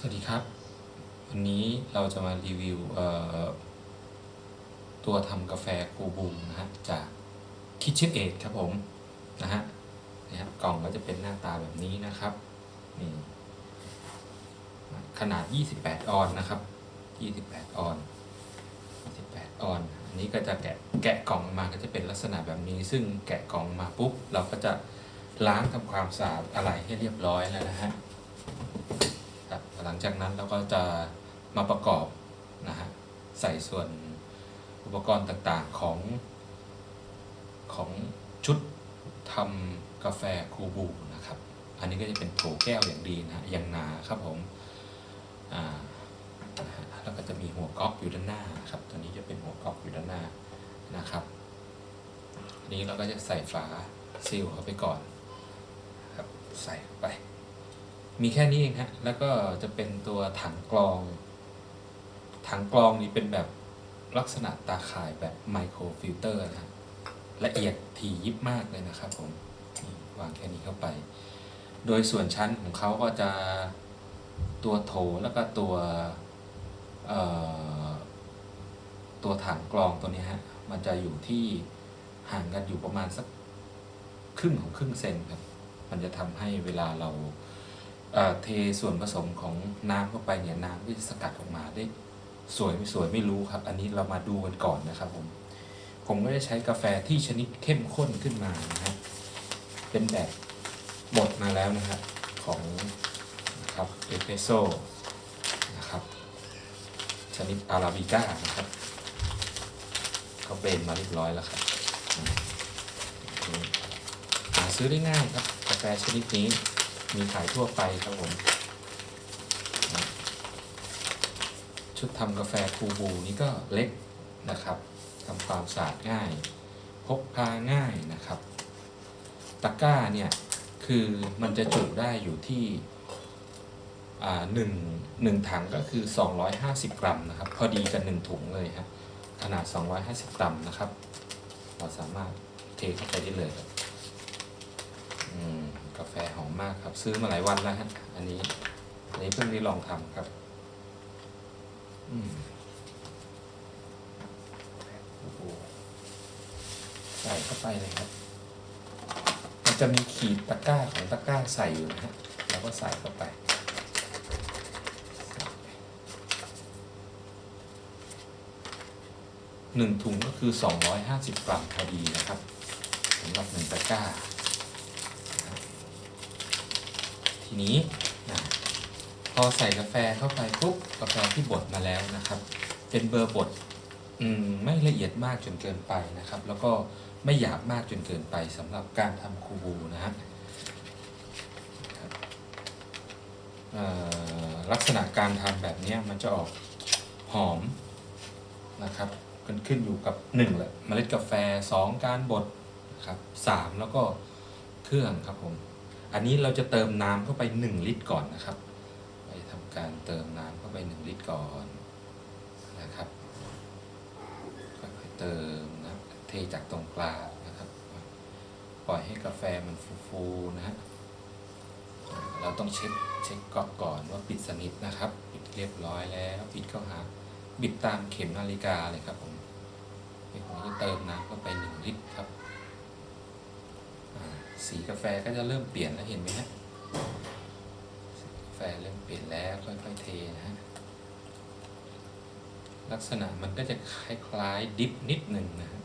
สวัสดีครับ วันนี้เราจะมารีวิวตัวทำกาแฟคูบูนะฮะจาก KitchenAid ครับผมนะฮะเนี่ยกล่องก็จะเป็นหน้าตาแบบนี้นะครับนี่ขนาด 28 ออนนะครับ 28 ออน 28 ออน อันนี้ก็จะแกะแกะกล่องออกมาก็จะเป็นลักษณะแบบนี้ ซึ่งแกะกล่องมาปุ๊บ เราก็จะล้างทำความสะอาดอะไรให้เรียบร้อยแล้วนะฮะ ครับหลังจากนั้นเราก็จะมาประกอบนะฮะใส่ส่วนอุปกรณ์ต่างๆของของชุดทำกาแฟคูบูนะครับ อันนี้ก็จะเป็นโถแก้วอย่างดีนะอย่างหนาครับผมอ่าแล้วก็จะมีหัวก๊อกอยู่ด้านหน้าครับ ตัวนี้จะเป็นหัวก๊อกอยู่ด้านหน้านะครับนนี้เราก็จะใส่ฝาซีลเข้าไปก่อนครับใส่ไป มีแค่นี้เองฮะแล้วก็จะเป็นตัวถังกรอง ถังกรองนี่เป็นแบบลักษณะตาข่ายแบบไมโครฟิลเตอร์นะฮะละเอียดถี่ยิบมากเลยนะครับผมวางแค่นี้เข้าไป โดยส่วนชั้นของเขาก็จะตัวโถแล้วก็ตัวตัวถังกรองตัวนี้ฮะ มันจะอยู่ที่ห่างกันอยู่ประมาณสักครึ่งของครึ่งเซนครับ มันจะทำให้เวลาเรา เทส่วนผสมของน้ำเข้าไปเนี่ยน้ำก็จะสกัดออกมาได้สวยไม่สวยไม่รู้ครับ อันนี้เรามาดูกันก่อนนะครับผมผมก็จะใช้กาแฟที่ชนิดเข้มข้นขึ้นมานะครับเป็นแบบบดมาแล้วนะครับของนะครับเอสเปรสโซ่นะครับชนิดอาราบิก้านะครับเขาเบรนมาเรียบร้อยแล้วครับหาซื้อได้ง่ายครับกาแฟชนิดนี้ มีขายทั่วไปครับผม ชุดทำกาแฟคูบูนี่ก็เล็กนะครับทำความสะอาดง่าย พกพาง่ายนะครับ ตะกร้าเนี่ยคือมันจะจุได้อยู่ที่หนึ่งหนึ่งถังก็คือ 250 กรัมนะครับ พอดีกับหนึ่งถุงเลยครับขนาด 250 กรัมนะครับ เราสามารถเทเข้าไปได้เลยครับ กาแฟหอมมากครับ ซื้อมาหลายวันแล้วฮะอันนี้ อันนี้เพิ่งได้ลองทำครับอืมใส่เข้าไปเลยครับ มันจะมีขีดตะกร้าของตะกร้าใส่อยู่นะฮะแล้วก็ใส่เข้าไปหนึ่งถุงก็คือ 250 กรัมพอดีนะครับสำหรับหนึ่งตะกร้า ทีนี้นะพอใส่กาแฟเข้าไปปุ๊บกาแฟที่บดมาแล้วนะครับ เป็นเบอร์บดไม่ละเอียดมากจนเกินไปนะครับ แล้วก็ไม่หยาบมากจนเกินไปสำหรับการทำคูบูนะฮะครับลักษณะการทำแบบนี้มันจะออกหอมนะครับขึ้นขึ้นอยู่กับหนึ่งแหละเมล็ดกาแฟสองการบดนะครับสามแล้วก็เครื่องครับผม อันนี้เราจะเติมน้ำเข้าไป 1 ลิตรก่อนนะครับ ไปทำการเติมน้ำเข้าไป 1 ลิตรก่อนนะครับค่อยๆเติมนะเทจากตรงกลางนะครับ ปล่อยให้กาแฟมันฟูๆนะฮะเราต้องเช็คเช็คก๊อกก่อนว่าปิดสนิทนะครับ ปิดเรียบร้อยแล้วปิดเข้าหาบิดตามเข็มนาฬิกาเลยครับผมนี่ผมจะเติมน้ำเข้าไป 1 ลิตรครับ สีกาแฟก็จะเริ่มเปลี่ยนแล้วเห็นไหมฮะสีกาแฟเริ่มเปลี่ยนแล้วค่อยๆเทนะฮะลักษณะมันก็จะคล้ายๆดิฟนิดหนึ่งนะฮะ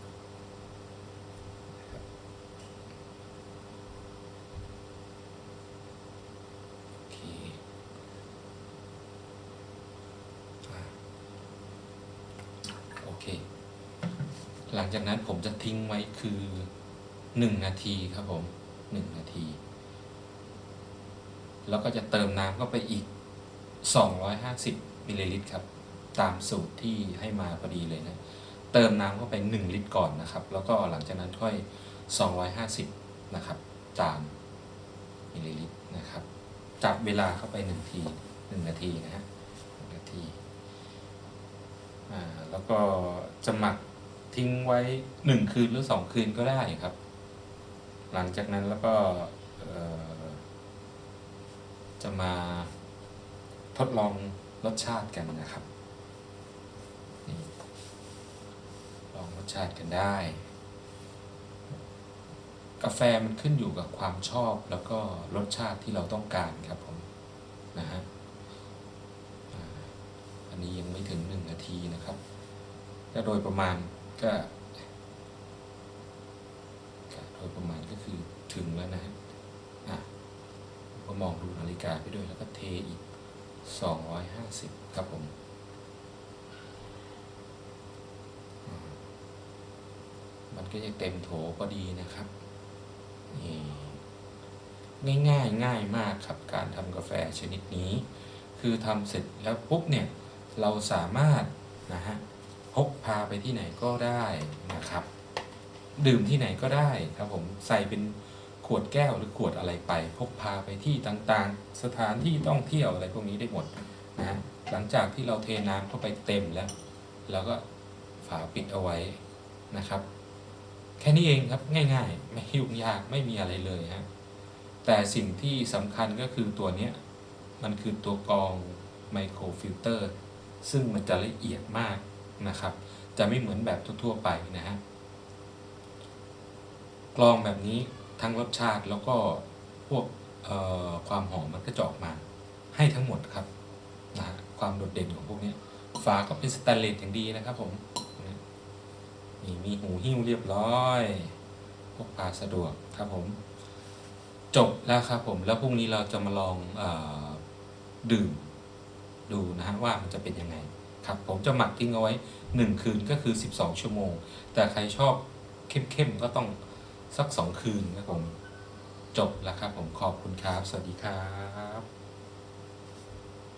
โอเคหลังจากนั้นผมจะทิ้งไว้คือหนึ่งนาทีครับผม หนึ่งนาที แล้วก็จะเติมน้ำเข้าไปอีก 250มิลลิลิตรครับ ตามสูตรที่ให้มาพอดีเลยนะ เติมน้ำเข้าไป 1 ลิตรก่อนนะครับ แล้วก็หลังจากนั้นค่อย 250 นะครับ ตามมิลลิลิตรนะครับ จับเวลาเข้าไป1ที1นาทีนะฮะหนึ่งนาทีอ่าแล้วก็จะหมักทิ้งไว้หนึ่งคืนหรือสองคืนก็ได้ครับ หลังจากนั้นแล้วก็จะมาทดลองรสชาติกันนะครับนี่ลองรสชาติกันได้ กาแฟมันขึ้นอยู่กับความชอบแล้วก็รสชาติที่เราต้องการครับผมนะฮะอันนี้ยังไม่ถึงหนึ่งนาทีนะครับก็โดยประมาณก็โดยประมาณ ก็คือถึงแล้วนะฮะอะก็มองดูนาฬิกาไปด้วยแล้วก็เทอีกสองร้อยห้าสิบครับผมมันก็จะเต็มโถพอดีนะครับนี่ง่ายง่ายมากครับการทำกาแฟชนิดนี้ คือทำเสร็จแล้วปุ๊บเนี่ยเราสามารถนะฮะพกพาไปที่ไหนก็ได้นะครับ ดื่มที่ไหนก็ได้ครับผมใส่เป็นขวดแก้วหรือขวดอะไรไป พกพาไปที่ต่างๆ สถานที่ต้องเที่ยวอะไรพวกนี้ได้หมดนะหลังจากที่เราเทน้ำเข้าไปเต็มแล้วเราก็ฝาปิดเอาไว้นะครับ แค่นี้เองครับง่ายๆ ไม่ยุ่งยากไม่มีอะไรเลยฮะแต่สิ่งที่สำคัญก็คือตัวเนี้ยมันคือตัวกรองไมโครฟิลเตอร์ซึ่งมันจะละเอียดมากนะครับ จะไม่เหมือนแบบทั่วๆไปนะฮะ กรองแบบนี้ทั้งรสชาติแล้วก็พวกความหอมมันก็จะออกมา ให้ทั้งหมดครับนะฮะความโดดเด่นของพวกนี้ฝาก็เป็นสแตนเลสอย่างดีนะครับผมนี่มีหูหิ้วเรียบร้อยพกพาสะดวกครับผม จบแล้วครับผมแล้วพรุ่งนี้เราจะมาลองอดื่มดูนะฮะว่ามันจะเป็นยังไงครับ ผมจะหมักทิ้งเอาไว้ 1 คืนก็คือ 12 ชั่วโมง แต่ใครชอบเข้มๆก็ต้อง สักสองคืนครับผม จบแล้วครับผมขอบคุณครับ สวัสดีครับ